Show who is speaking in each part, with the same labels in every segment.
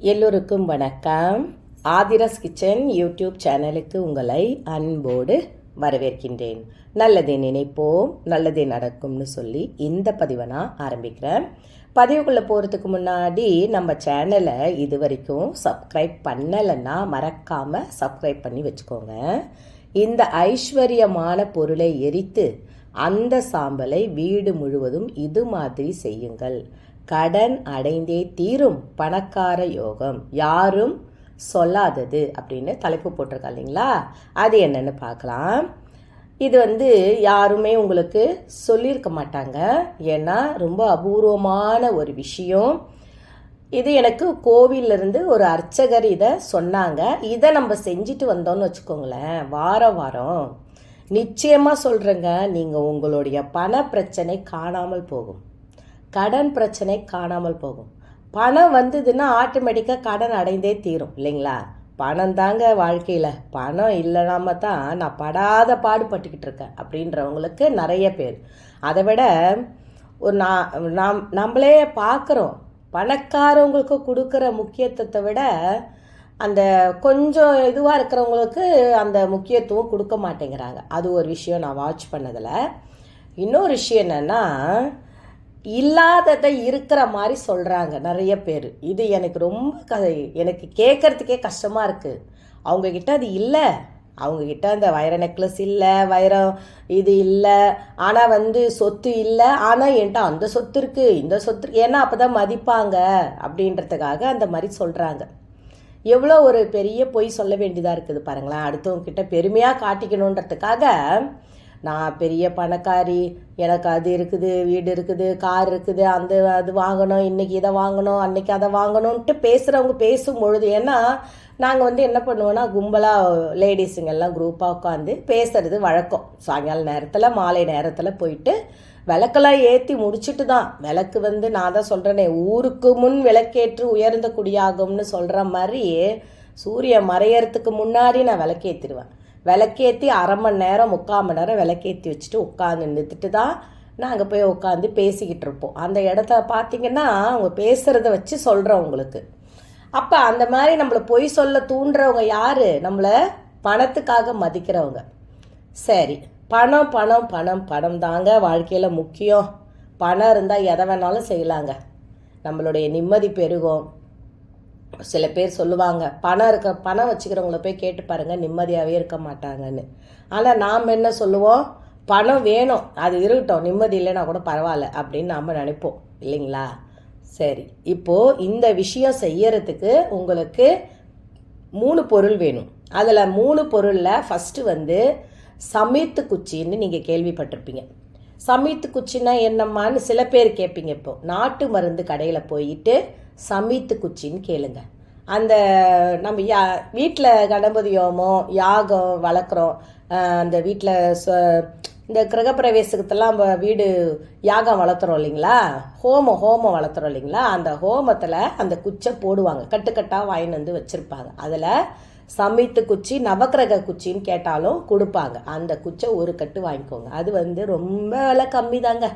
Speaker 1: எல்லோருக்கும் வணக்கம். ஆதிரஸ் kitchen YouTube சேனலுக்கு உங்களை அன்போடு வரவேற்கின்றேன். நல்லதை நினைப்போம் நல்லதே நடக்கும்னு சொல்லி இந்த பதிவை நான் ஆரம்பிக்கிறேன். பதிவுக்குள்ளே போகிறதுக்கு முன்னாடி நம்ம சேனலை இது வரைக்கும் சப்ஸ்கிரைப் பண்ணலைன்னா மறக்காமல் சப்ஸ்கிரைப் பண்ணி வச்சுக்கோங்க. இந்த ஐஸ்வர்யமான பொருளை எரித்து அந்த சாம்பலை வீடு முழுவதும் இது மாதிரி செய்யுங்கள். கடன் அடைந்தே தீரும் பணக்கார யோகம். யாரும் சொல்லாதது அப்படின்னு தலைப்பு போட்டிருக்கா இல்லைங்களா? அது என்னன்னு பார்க்கலாம். இது வந்து யாருமே உங்களுக்கு சொல்லியிருக்க மாட்டாங்க. ஏன்னா ரொம்ப அபூர்வமான ஒரு விஷயம். இது எனக்கு கோவிலிருந்து ஒரு அர்ச்சகர் இதை சொன்னாங்க. இதை நம்ம செஞ்சுட்டு வந்தோம்னு வச்சுக்கோங்களேன். வாரம் வாரம். நிச்சயமாக சொல்கிறேங்க நீங்கள் உங்களுடைய பண பிரச்சனை காணாமல் போகும். கடன் பிரச்சனை காணாமல் போகும். பணம் வந்ததுன்னா ஆட்டோமேட்டிக்காக கடன் அடைந்தே தீரும் இல்லைங்களா? பணம் தாங்க வாழ்க்கையில். பணம் இல்லைனாம தான் நான் படாத பாடுபட்டுக்கிட்டு இருக்கேன் அப்படின்றவங்களுக்கு நிறைய பேர். அதை விட ஒரு நான் நாம் நம்மளே பார்க்குறோம். பணக்காரவங்களுக்கு கொடுக்குற முக்கியத்துவத்தை விட அந்த கொஞ்சம் இதுவாக இருக்கிறவங்களுக்கு அந்த முக்கியத்துவம் கொடுக்க மாட்டேங்கிறாங்க. அது ஒரு விஷயம் நான் வாட்ச் பண்ணதில். இன்னொரு விஷயம் என்னென்னா இல்லாததை இருக்கிற மாதிரி சொல்கிறாங்க நிறைய பேர். இது எனக்கு ரொம்ப க எனக்கு கேட்குறதுக்கே கஷ்டமாக இருக்குது அவங்கக்கிட்ட அது இல்லை. அவங்கக்கிட்ட அந்த வைர நெக்லஸ் இல்லை வைரம் இது இல்லை. ஆனால் வந்து சொத்து இல்லை. ஆனால் என்கிட்ட அந்த சொத்து இருக்குது இந்த சொத்து ஏன்னா அப்போ தான் மதிப்பாங்க அப்படின்றதுக்காக அந்த மாதிரி சொல்கிறாங்க எவ்வளோ ஒரு பெரிய பொய் சொல்ல வேண்டியதாக இருக்குது பாருங்களேன். அடுத்தவங்க கிட்ட பெருமையாக காட்டிக்கணுன்றதுக்காக நான் பெரிய பணக்காரி எனக்கு அது இருக்குது வீடு இருக்குது கார் இருக்குது அந்த அது வாங்கணும் இன்னைக்கு இதை வாங்கணும் அன்னைக்கு அதை வாங்கணும்ன்ட்டு பேசுகிறவங்க பேசும் பொழுது ஏன்னா நாங்கள் வந்து என்ன பண்ணுவோன்னா கும்பலாக லேடிஸுங்க எல்லாம் குரூப்பாக உட்காந்து பேசுறது வழக்கம். சாயங்கால நேரத்தில் மாலை நேரத்தில் போயிட்டு விளக்கெல்லாம் ஏற்றி முடிச்சுட்டு தான். விளக்கு வந்து நான் தான் சொல்கிறேனே ஊருக்கு முன் விளக்கேற்று உயர்ந்த குடியாகும்னு சொல்கிற மாதிரி சூரியன் மறையறதுக்கு முன்னாடி நான் விளக்கேற்றிடுவேன் விளக்கேற்றி அரை மணி நேரம் முக்கால் மணி நேரம் விளக்கேற்றி வச்சுட்டு உட்காந்து நிறுத்துட்டு தான் நாங்கள் போய் உட்காந்து பேசிக்கிட்டு இருப்போம். அந்த இடத்த பார்த்தீங்கன்னா அவங்க பேசுகிறத வச்சு சொல்கிறோம் உங்களுக்கு. அப்போ அந்த மாதிரி நம்மளை பொய் சொல்ல தூண்டுறவங்க யார்? நம்மளை பணத்துக்காக மதிக்கிறவங்க. சரி பணம் பணம் பணம் பணம் தாங்க வாழ்க்கையில் முக்கியம். பணம் இருந்தால் எதை வேணாலும் செய்யலாங்க. நம்மளுடைய நிம்மதி பெருகும். சில பேர் சொல்லுவாங்க பணம் இருக்க பணம் வச்சுக்கிறவங்கள போய் கேட்டு பாருங்கள் நிம்மதியாகவே இருக்க மாட்டாங்கன்னு. ஆனால் நாம் என்ன சொல்லுவோம்? பணம் வேணும் அது இருக்கட்டும் நிம்மதி இல்லைன்னா கூட பரவாயில்ல அப்படின்னு நாம் நினைப்போம் இல்லைங்களா? சரி இப்போது இந்த விஷயம் செய்யறதுக்கு உங்களுக்கு மூணு பொருள் வேணும். அதில் மூணு பொருளில் ஃபஸ்ட்டு வந்து சமீத்து குச்சின்னு நீங்கள் கேள்விப்பட்டிருப்பீங்க. சமீத்து குச்சின்னா என்னம்மான்னு சில பேர் கேட்பீங்க இப்போ. நாட்டு மருந்து கடையில் போயிட்டு சமீத்து குச்சின்னு கேளுங்க. அந்த நம்ம யா வீட்டில் கணபதி ஹோமம் யாகம் வளர்க்குறோம். அந்த வீட்டில் இந்த கிரகப்பிரவேசத்துலாம் நம்ம வீடு யாகம் வளர்த்துறோம் இல்லைங்களா? ஹோமம் ஹோமம் வளர்த்துறோம் இல்லைங்களா? அந்த ஹோமத்தில் அந்த குச்சை போடுவாங்க. கட்டுக்கட்டாக வாங்கிட்டு வந்து வச்சுருப்பாங்க. அதில் சமீத்து குச்சி நவக்கிரக குச்சின்னு கேட்டாலும் கொடுப்பாங்க. அந்த குச்சை ஒரு கட்டு வாங்கிக்கோங்க. அது வந்து ரொம்ப விலை கம்மி தாங்க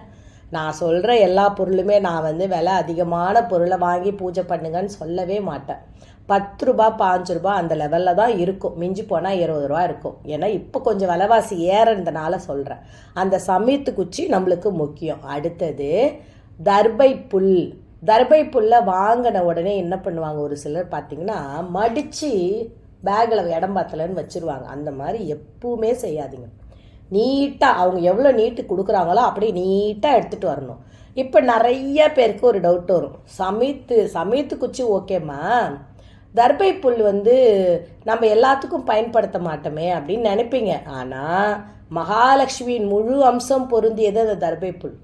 Speaker 1: நான் சொல்கிற எல்லா பொருளுமே நான் வந்து விலை அதிகமான பொருளை வாங்கி பூஜை பண்ணுங்கன்னு சொல்லவே மாட்டேன். பத்து ரூபா பாஞ்சு ரூபா அந்த லெவலில் தான் இருக்கும். மிஞ்சி போனால் இருபது ரூபா இருக்கும். ஏன்னா இப்போ கொஞ்சம் விலைவாசி ஏறதுனால சொல்கிறேன் அந்த சமயத்துக்குச்சி குச்சி நம்மளுக்கு முக்கியம். அடுத்தது தர்பை புல். தர்பை புல்லை வாங்கின உடனே என்ன பண்ணுவாங்க? ஒரு சிலர் பார்த்தீங்கன்னா மடித்து பேக்கில் இடம் பார்த்தலன்னு வச்சுருவாங்க. அந்த மாதிரி எப்பவுமே செய்யாதீங்க. நீட்டாக அவங்க எவ்வளோ நீட்டு கொடுக்குறாங்களோ அப்படியே நீட்டாக எடுத்துகிட்டு வரணும். இப்போ நிறைய பேருக்கு ஒரு டவுட் வரும். சமைத்து சமைத்து குச்சி ஓகேம்மா தர்பை புல் வந்து நம்ம எல்லாத்துக்கும் பயன்படுத்த மாட்டோமே அப்படின்னு நினைப்பீங்க. ஆனால் மகாலட்சுமியின் முழு அம்சம் பொருந்தியது அந்த தர்பை புல்.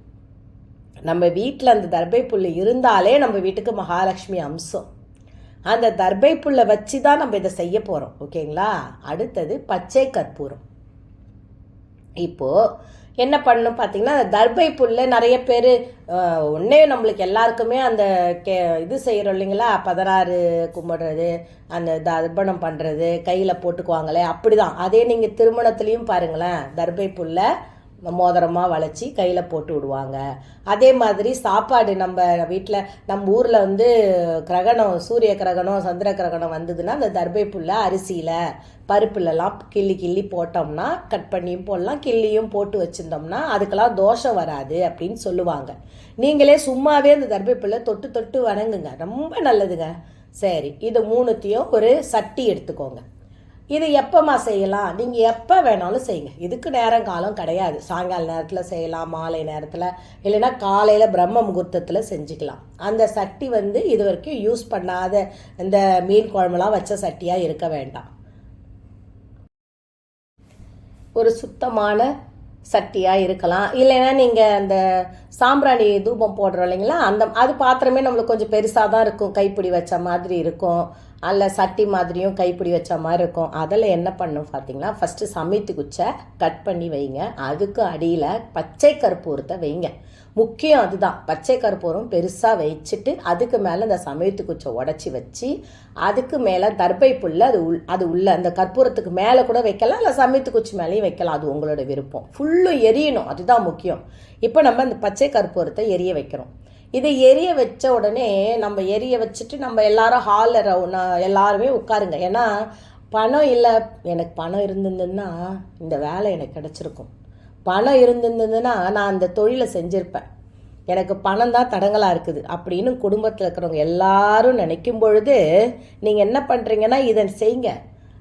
Speaker 1: நம்ம வீட்டில் அந்த தர்பை புல் இருந்தாலே நம்ம வீட்டுக்கு மகாலட்சுமி அம்சம். அந்த தர்பை புல்லை வச்சு தான் நம்ம இதை செய்ய போகிறோம் ஓகேங்களா அடுத்தது பச்சை கற்பூரம். இப்போது என்ன பண்ணணும் பார்த்தீங்கன்னா அந்த தர்பை புல்ல நிறைய பேர் ஒன்றே நம்மளுக்கு எல்லாருக்குமே அந்த கே இது செய்கிறோம் இல்லைங்களா? பதினாறு கும்பிடுறது அந்த தர்ப்பணம் பண்ணுறது கையில் போட்டுக்குவாங்களே அப்படி தான் அதே நீங்கள் திருமணத்துலேயும் பாருங்களேன் தர்பை புல்ல மோதிரமாக வளைச்சி கையில் போட்டு விடுவாங்க. அதே மாதிரி சாப்பாடு நம்ம வீட்டில் நம்ம ஊரில் வந்து கிரகணம் சூரிய கிரகணம் சந்திர கிரகணம் வந்ததுன்னா அந்த தர்பை புல்ல அரிசியில் பருப்புலலாம் கிள்ளி கிள்ளி போட்டோம்னா கட் பண்ணியும் போடலாம் கிள்ளியும் போட்டு வச்சுருந்தோம்னா அதுக்கெல்லாம் தோஷம் வராது அப்படின்னு சொல்லுவாங்க. நீங்களே சும்மாவே அந்த தர்பை புல்லை தொட்டு தொட்டு வணங்குங்க. ரொம்ப நல்லதுங்க. சரி இது மூணுத்தையும் ஒரு சட்டி எடுத்துக்கோங்க. இது எப்போம்மா செய்யலாம்? நீங்கள் எப்போ வேணாலும் செய்யுங்க. இதுக்கு நேரம் காலம் கிடையாது. சாயங்கால நேரத்தில் செய்யலாம் மாலை நேரத்தில் இல்லைன்னா காலையில் பிரம்ம முகூர்த்தத்தில் செஞ்சுக்கலாம். அந்த சட்டி வந்து இது வரைக்கும் யூஸ் பண்ணாத இந்த மீன் குழம்புலாம் வச்ச சட்டியாக இருக்க வேண்டாம். ஒரு சுத்தமான சட்டியாக இருக்கலாம். இல்லைன்னா நீங்கள் அந்த சாம்பிராணி தூபம் போடுறோம் இல்லைங்களா? அந்த அது பாத்திரமே நம்மளுக்கு கொஞ்சம் பெருசாக தான் இருக்கும். கைப்பிடி வச்ச மாதிரி இருக்கும். அல்ல சட்டி மாதிரியும் கைப்பிடி வச்ச மாதிரி இருக்கும். அதில் என்ன பண்ணும் பார்த்தீங்கன்னா ஃபஸ்ட்டு சமைத்து குச்சை கட் பண்ணி வைங்க. அதுக்கு அடியில் பச்சை கற்பூரத்தை வைங்க. முக்கியம் அதுதான். பச்சை கற்பூரம் பெருசாக வச்சுட்டு அதுக்கு மேலே அந்த சமையத்து குச்சை உடச்சி வச்சு அதுக்கு மேலே தர்பை புல்ல அது உள் அது உள்ள அந்த கற்பூரத்துக்கு மேலே கூட வைக்கலாம் இல்லை சமையத்து குச்சி மேலேயும் வைக்கலாம். அது உங்களோட விருப்பம். ஃபுல்லும் எரியணும். அதுதான் முக்கியம். இப்போ நம்ம அந்த பச்சை கற்பூரத்தை எரிய வைக்கிறோம். இதை எரிய வச்ச உடனே நம்ம எரிய வச்சுட்டு நம்ம எல்லாரும் ஹாலில் ரவுனா எல்லாருமே உட்காருங்க. ஏன்னா பணம் இல்லை. எனக்கு பணம் இருந்திருந்ததுன்னா இந்த வேலை எனக்கு கிடச்சிருக்கும். பணம் இருந்திருந்ததுன்னா நான் அந்த தொழிலை செஞ்சுருப்பேன். எனக்கு பணம் தான் தடங்களாக இருக்குது. அப்படின்னு குடும்பத்தில் இருக்கிறவங்க எல்லாரும் நினைக்கும் பொழுது நீங்கள் என்ன பண்ணுறீங்கன்னா இதை செய்யுங்க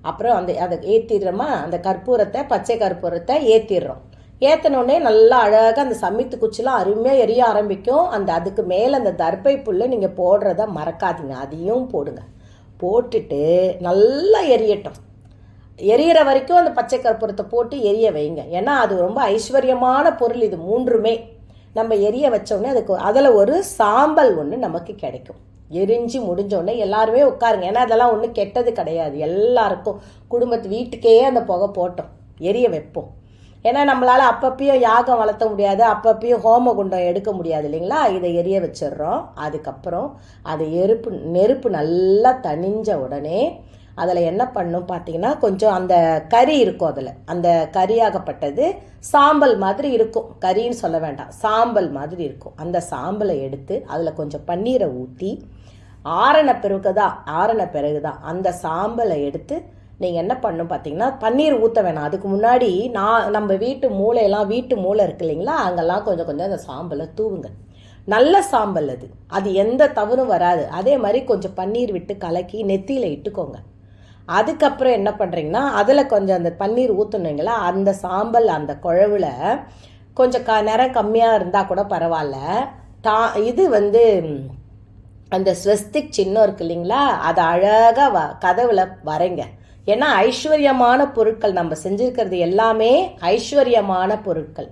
Speaker 1: அப்புறம் அந்த அதை ஏற்றிடுறோமா அந்த கற்பூரத்தை பச்சை கற்பூரத்தை ஏற்றிடுறோம் ஏற்றினோடனே நல்லா அழகாக அந்த சமைத்து குச்சிலாம் அருமையாக எரிய ஆரம்பிக்கும். அந்த அதுக்கு மேலே அந்த தர்பை புல்லை நீங்கள் போடுறத மறக்காதீங்க. அதையும் போடுங்க. போட்டுட்டு நல்லா எரியட்டும். எரியிற வரைக்கும் அந்த பச்சை கற்பூரத்தை போட்டு எரிய வைங்க. ஏன்னா அது ரொம்ப ஐஸ்வர்யமான பொருள் இது மூன்றுமே. நம்ம எரிய வச்சோடனே அதுக்கு அதில் ஒரு சாம்பல் ஒன்று நமக்கு கிடைக்கும். எரிஞ்சு முடிஞ்சோடனே எல்லாருமே உட்காருங்க. ஏன்னா அதெல்லாம் ஒன்றும் கெட்டது கிடையாது. எல்லாருக்கும் குடும்பத்து வீட்டுக்கே அந்த புகை போட்டோம். எரிய வைப்போம். ஏன்னா நம்மளால் அப்பப்பயும் யாகம் வளர்த்த முடியாது அப்பப்பயும் ஹோம குண்டம் எடுக்க முடியாது இல்லைங்களா? இதை எரிய வச்சிடுறோம். அதுக்கப்புறம் அது எருப்பு நெருப்பு நல்லா தணிஞ்ச உடனே அதில் என்ன பண்ணும் பார்த்தீங்கன்னா கொஞ்சம் அந்த கறி இருக்கும் அதில். அந்த கறியாகப்பட்டது சாம்பல் மாதிரி இருக்கும். கறின்னு சொல்ல வேண்டாம். சாம்பல் மாதிரி இருக்கும். அந்த சாம்பலை எடுத்து அதில் கொஞ்சம் பன்னீரை ஊற்றி ஆறின பிறகு தான் ஆறின பிறகு தான் அந்த சாம்பலை எடுத்து நீங்கள் என்ன பண்ணும் பார்த்தீங்கன்னா பன்னீர் ஊற்ற வேணாம். அதுக்கு முன்னாடி நான் நம்ம வீட்டு மூளையெல்லாம் வீட்டு மூளை இருக்கு இல்லைங்களா? அங்கெல்லாம் கொஞ்சம் கொஞ்சம் அந்த சாம்பலை தூவுங்க. நல்ல சாம்பல் அது. அது எந்த தவறும் வராது. அதே மாதிரி கொஞ்சம் பன்னீர் விட்டு கலக்கி நெத்தியில் இட்டுக்கோங்க. அதுக்கப்புறம் என்ன பண்ணுறீங்கன்னா அதில் கொஞ்சம் அந்த பன்னீர் ஊற்றுனீங்களா அந்த சாம்பல் அந்த குழவுல கொஞ்சம் க நிறம் கம்மியாக இருந்தால் கூட பரவாயில்ல. தா இது வந்து அந்த ஸ்வஸ்திக் சின்னம் இருக்கு இல்லைங்களா? அதை அழகாக வ கதவில் வரைங்க. ஏன்னா ஐஸ்வர்யமான பொருட்கள் நம்ம செஞ்சுருக்கிறது எல்லாமே ஐஸ்வர்யமான பொருட்கள்.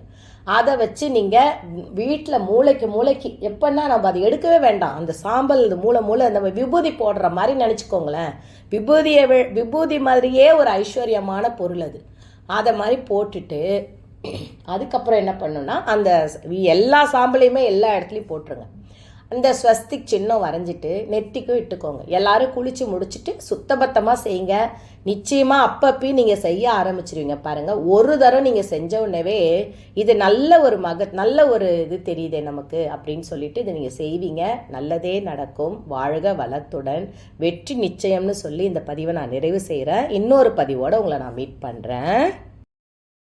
Speaker 1: அதை வச்சு நீங்கள் வீட்டில் மூளைக்கு மூளைக்கு எப்போன்னா நம்ம அதை எடுக்கவே வேண்டாம். அந்த சாம்பல் மூளை மூளை நம்ம விபூதி போடுற மாதிரி நினச்சிக்கோங்களேன். விபூதியை விபூதி மாதிரியே ஒரு ஐஸ்வர்யமான பொருள் அது. அதை மாதிரி போட்டுட்டு அதுக்கப்புறம் என்ன பண்ணுன்னா அந்த எல்லா சாம்பலையுமே எல்லா இடத்துலையும் போட்டுருங்க. அந்த ஸ்வஸ்திக் சின்னம் வரைஞ்சிட்டு நெத்திக்கும் இட்டுக்கோங்க. எல்லாரும் குளித்து முடிச்சுட்டு சுத்தபத்தமாக செய்யுங்க. நிச்சயமாக அப்பப்பயும் நீங்கள் செய்ய ஆரம்பிச்சிருவீங்க பாருங்கள் ஒரு தரம் நீங்கள் செஞ்ச உடனே இது நல்ல ஒரு மக நல்ல ஒரு இது தெரியுதே நமக்கு அப்படின்னு சொல்லிட்டு இதை நீங்கள் செய்வீங்க. நல்லதே நடக்கும். வாழ்க வளத்துடன். வெற்றி நிச்சயம்னு சொல்லி இந்த பதிவை நான் நிறைவு செய்கிறேன் இன்னொரு பதிவோடு உங்களை நான் மீட் பண்ணுறேன்